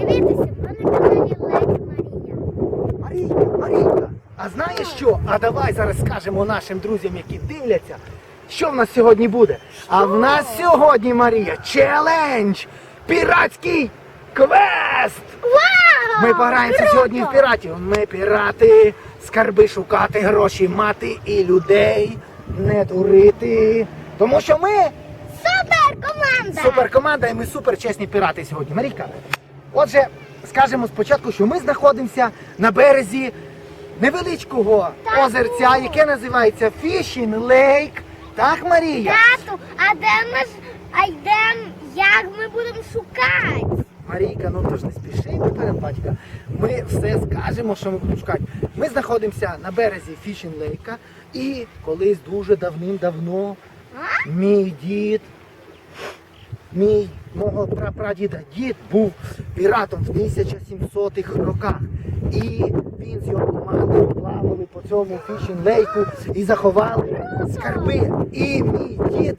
Дивіться, на каналі Леді Марія. Марійка, Марійка, а знаєш що? А давай зараз скажемо нашим друзям, які дивляться, що в нас сьогодні буде. А в нас сьогодні, Марія, челендж! Піратський квест! Вау! Ми пограємося Круто! сьогодні в піратів. Ми пірати, скарби шукати, гроші мати і людей не дурити. Тому що ми Супер команда! суперкоманда і ми суперчесні пірати сьогодні. Марійка, отже, скажемо спочатку, що ми знаходимося на березі невеличкого Так. озерця, яке називається Fishing Lake. Так, Марія? Тату, а де ми ж, а йдемо, як ми будемо шукати? Марійка, ну то ж не спіши перед батька. Ми все скажемо, що ми будемо шукати. Ми знаходимося на березі Фішін Лейка і колись дуже давним-давно мій дід, мій мого прапрадіда дід був піратом в 1700-х роках. І він з його командою плавали по цьому фішін лейку і заховали скарби. І мій дід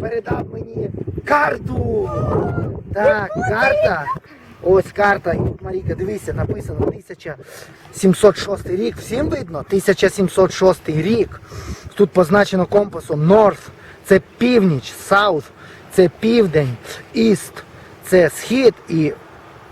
передав мені карту. Так, карта. Ось карта. І тут, Маріка, дивися, написано 1706 рік. Всім видно? 1706 рік. Тут позначено компасом North. Це північ, South це південь, East це схід і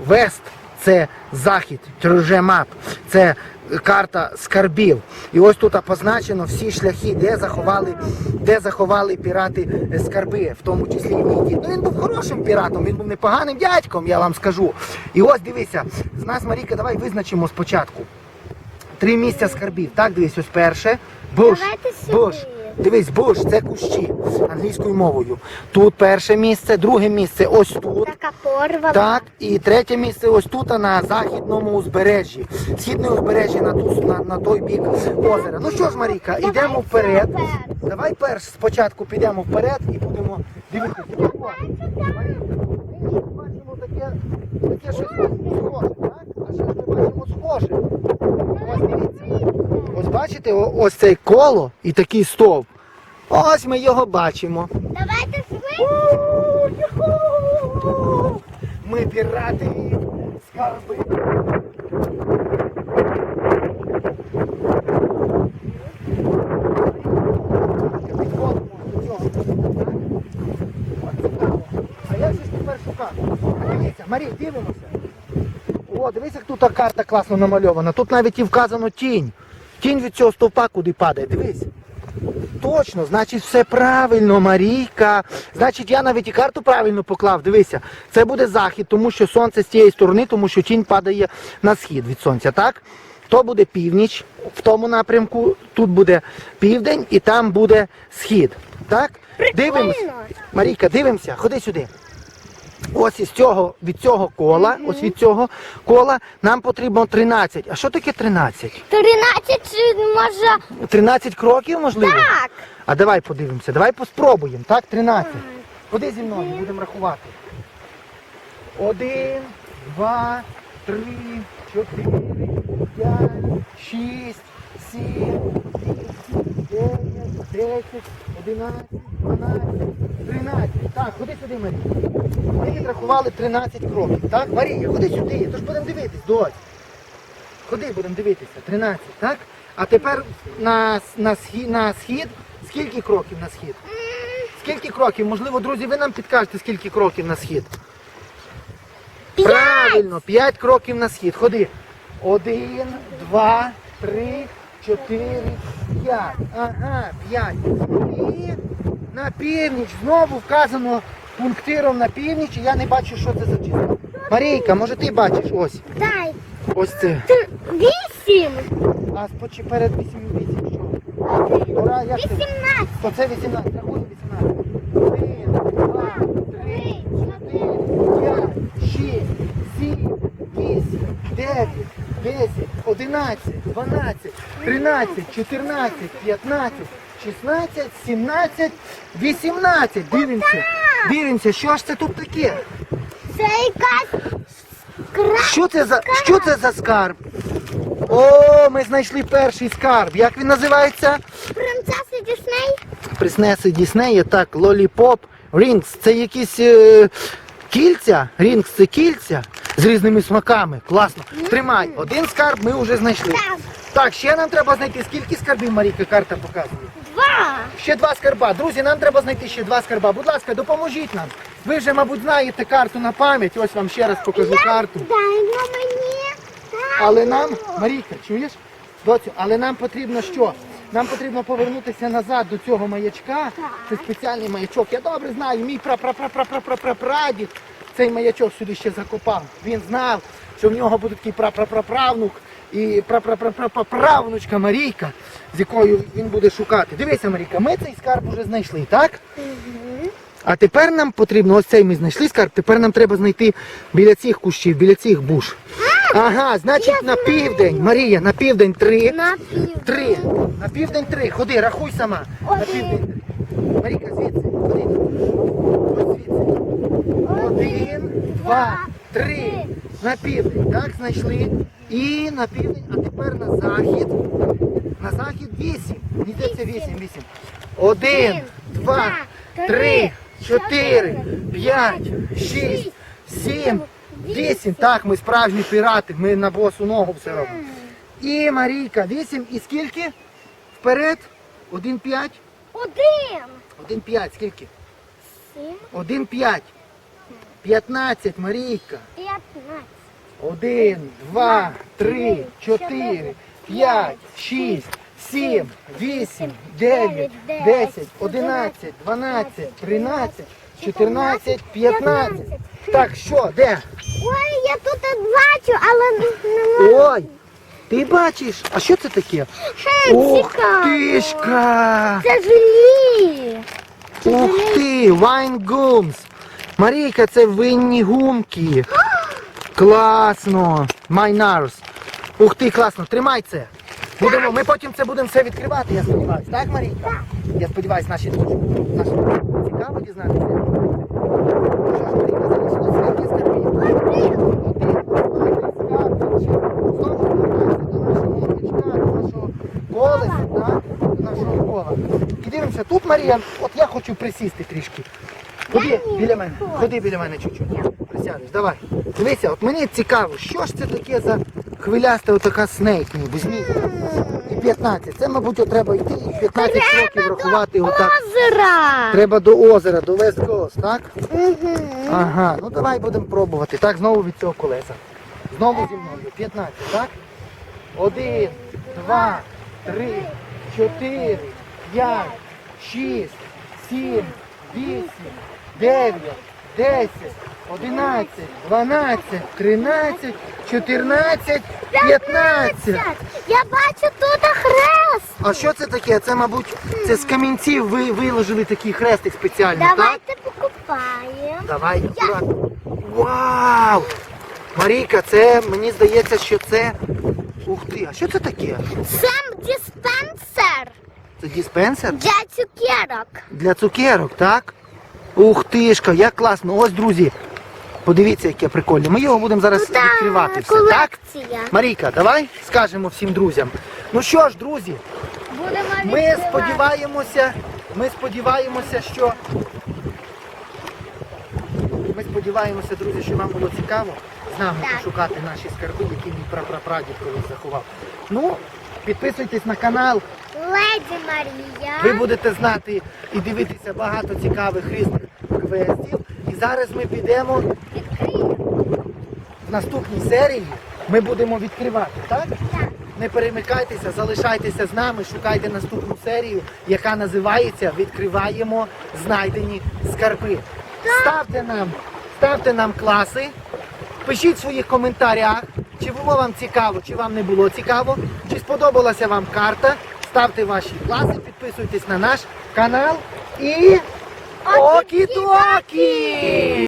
West це захід. Труже мап. Це карта скарбів. І ось тут позначено всі шляхи, де заховали, де заховали пірати скарби, в тому числі і мій дід. Ну він був хорошим піратом, він був непоганим дядьком, я вам скажу. І ось дивися, з нас, Маріка, давай визначимо спочатку. Три місця скарбів. Так, дивись, ось перше. Буш. Буш. Дивись, буш, це кущі англійською мовою. Тут перше місце, друге місце ось тут. Така порвала. Так, і третє місце ось тут, на західному узбережжі. Східне узбережжя на, ту, на, на той бік озера. Ну що ж, Маріка, йдемо вперед. Давай перш спочатку підемо вперед і будемо дивитися. Бачимо таке, таке щось схоже? Ось бачите, ось цей коло і такий стовп. Ось ми його бачимо. Давайте швидко. Ми пірати скарби. От цікаво. А як же ж тепер шукати? Марій, дивимося. О, дивись, як тут карта класно намальована. Тут навіть і вказано тінь. Тінь від цього стовпа куди падає. Дивись. Точно, значить, все правильно, Марійка. Значить, я навіть і карту правильно поклав. Дивися, це буде захід, тому що сонце з тієї сторони, тому що тінь падає на схід від сонця, так? То буде північ в тому напрямку, тут буде південь і там буде схід. Так? Дивимось. Марійка, дивимося, ходи сюди. Ось із цього, від цього кола, ось від цього кола нам потрібно 13. А що таке 13? 13 може. 13 кроків, можливо? Так. А давай подивимося, давай поспробуємо, так? 13. Ходи зі мною, будемо рахувати. Один, два, три, чотири, п'ять, шість, сім, вісім, дев'ять, десять, одинадцять, дванадцять, тринадцять. Так, ходи сюди, Марія. Ми відрахували 13 кроків. Так, Марія, ходи сюди, тож будемо дивитись, дось. Ходи, будемо дивитися. 13, так? А тепер на, на, схід, на схід. Скільки кроків на схід? Скільки кроків? Можливо, друзі, ви нам підкажете, скільки кроків на схід. Правильно, 5 кроків на схід. Ходи. Один, два, три, чотири, п'ять. Ага, п'ять. І на північ. Знову вказано пунктиром на північ, і я не бачу, що це за число. Марійка, може ти бачиш? Ось. Дай. Ось це. Т- Вісім. А спочи перед 8 8 що? Ура, як ти? 18. То це 18. Рахуй 18. 1, 2, 3, 4, 5, 6, 7, 8, 9, 10, 11, 12, 13, 14, 15, 16, 17, 18. Дивимося. Дивимося, що ж це тут таке? Це якась кра... Що це за що це за скарб? О, ми знайшли перший скарб. Як він називається? принцеса Дісней. Приснеси Діснея, так, Lollipop Rings. Це якісь е, кільця, рінгс це кільця з різними смаками. Класно. Тримай, один скарб ми вже знайшли. Так. Так, ще нам треба знайти, скільки скарбів Марійка карта показує. Ще два скарба. Друзі, нам треба знайти ще два скарба. Будь ласка, допоможіть нам. Ви вже, мабуть, знаєте карту на пам'ять. Ось вам ще раз покажу карту. Дай на мені. Але нам, Марійка, чуєш? Доцю, але нам потрібно що? Нам потрібно повернутися назад до цього маячка. Це спеціальний маячок. Я добре знаю, мій прадід цей маячок сюди ще закопав. Він знав, що в нього буде такий прапраправнук і прапраправнучка Марійка, з якою він буде шукати. Дивися, Марійка, ми цей скарб вже знайшли, так? А тепер нам потрібно, ось цей ми знайшли скарб, тепер нам треба знайти біля цих кущів, біля цих буш. Ага, значить на південь, Марія, на південь три. На пів. Три. На південь три. Ходи, рахуй сама. На південь. Маріка, звідси. Ходи. Ось звідси. Один, два, три. На південь. Так, знайшли. І на південь, а тепер на захід. На захід вісім. Мені здається вісім, вісім. Один, два, три, чотири, п'ять, шість, сім, вісім. Так, ми справжні пірати. Ми на босу ногу все робимо. І Марійка, вісім. І скільки? Вперед. Один п'ять. Один. Один п'ять. Скільки? Сім. Один п'ять. П'ятнадцять, Марійка. П'ятнадцять. Один, два, три, чотири, п'ять, шість, сім, вісім, дев'ять, десять, одинадцять, дванадцять, тринадцять, чотирнадцять, п'ятнадцять. Так, що, де? Ой, я тут бачу, але не- можу. Ой, ти бачиш? А що це таке? Ух цікаво. тишка! Це желі. Ух ти, wine gums. Марійка, це винні гумки. Класно. Майнарс. Ух ти, класно, тримай це. Будемо, ми потім це будемо все відкривати, я сподіваюся. Так, Марійка? Я сподіваюся, наші. Наші. Цікаво дізнатися. Що ж, Марійка, залишилось скільки скарбів? Один. Останній скарб. Знову повертаємося до нашого маячка, до нашого колеса, так? До нашого кола. І дивимося, тут Марія, от я хочу присісти трішки. Ходи біля мене, ходи біля мене чуть-чуть. Присядеш, давай. Дивися, от мені цікаво, що ж це таке за хвиляста отака снейк, ніби змійка. І 15. Це, мабуть, треба йти і 15 років рахувати отак. Озера. Треба до озера, до West Coast, так? Угу. Ага, ну давай будемо пробувати. Так, знову від цього колеса. Знову зі мною. 15, так? Один, два, три, чотири, п'ять, шість, сім, вісім, дев'ять, десять, одинадцять, дванадцять, тринадцять, чотирнадцять, п'ятнадцять. Я бачу тут хрест. А що це таке? Це, мабуть, це з камінців ви виложили такий хрестик спеціально, так? Давайте покупаємо. Давай, акуратно. Вау! Марійка, це мені здається, що це. Ух ти, а що це таке? Сам диспенсер Це диспенсер для цукерок. для цукерок, так? Ух тишка, як класно. Ось, друзі. Подивіться, яке прикольне. Ми його будемо зараз Туди відкривати все, так? Марійка, давай скажемо всім друзям. Ну що ж, друзі, Будемо Ми відкривати. сподіваємося, ми сподіваємося, що ми сподіваємося, друзі, що вам було цікаво з нами Так. пошукати наші скарби, які мій прапрапрадід колись заховав. Ну, підписуйтесь на канал, Леді Марія. ви будете знати і дивитися багато цікавих різних квестів. І зараз ми підемо в наступній серії. Ми будемо відкривати, так? Так. Не перемикайтеся, залишайтеся з нами, шукайте наступну серію, яка називається Відкриваємо знайдені скарби. Ставте нам, ставте нам класи, пишіть в своїх коментарях, чи було вам цікаво, чи вам не було цікаво, чи сподобалася вам карта. Ставте ваші класи, підписуйтесь на наш канал і Окі-токі!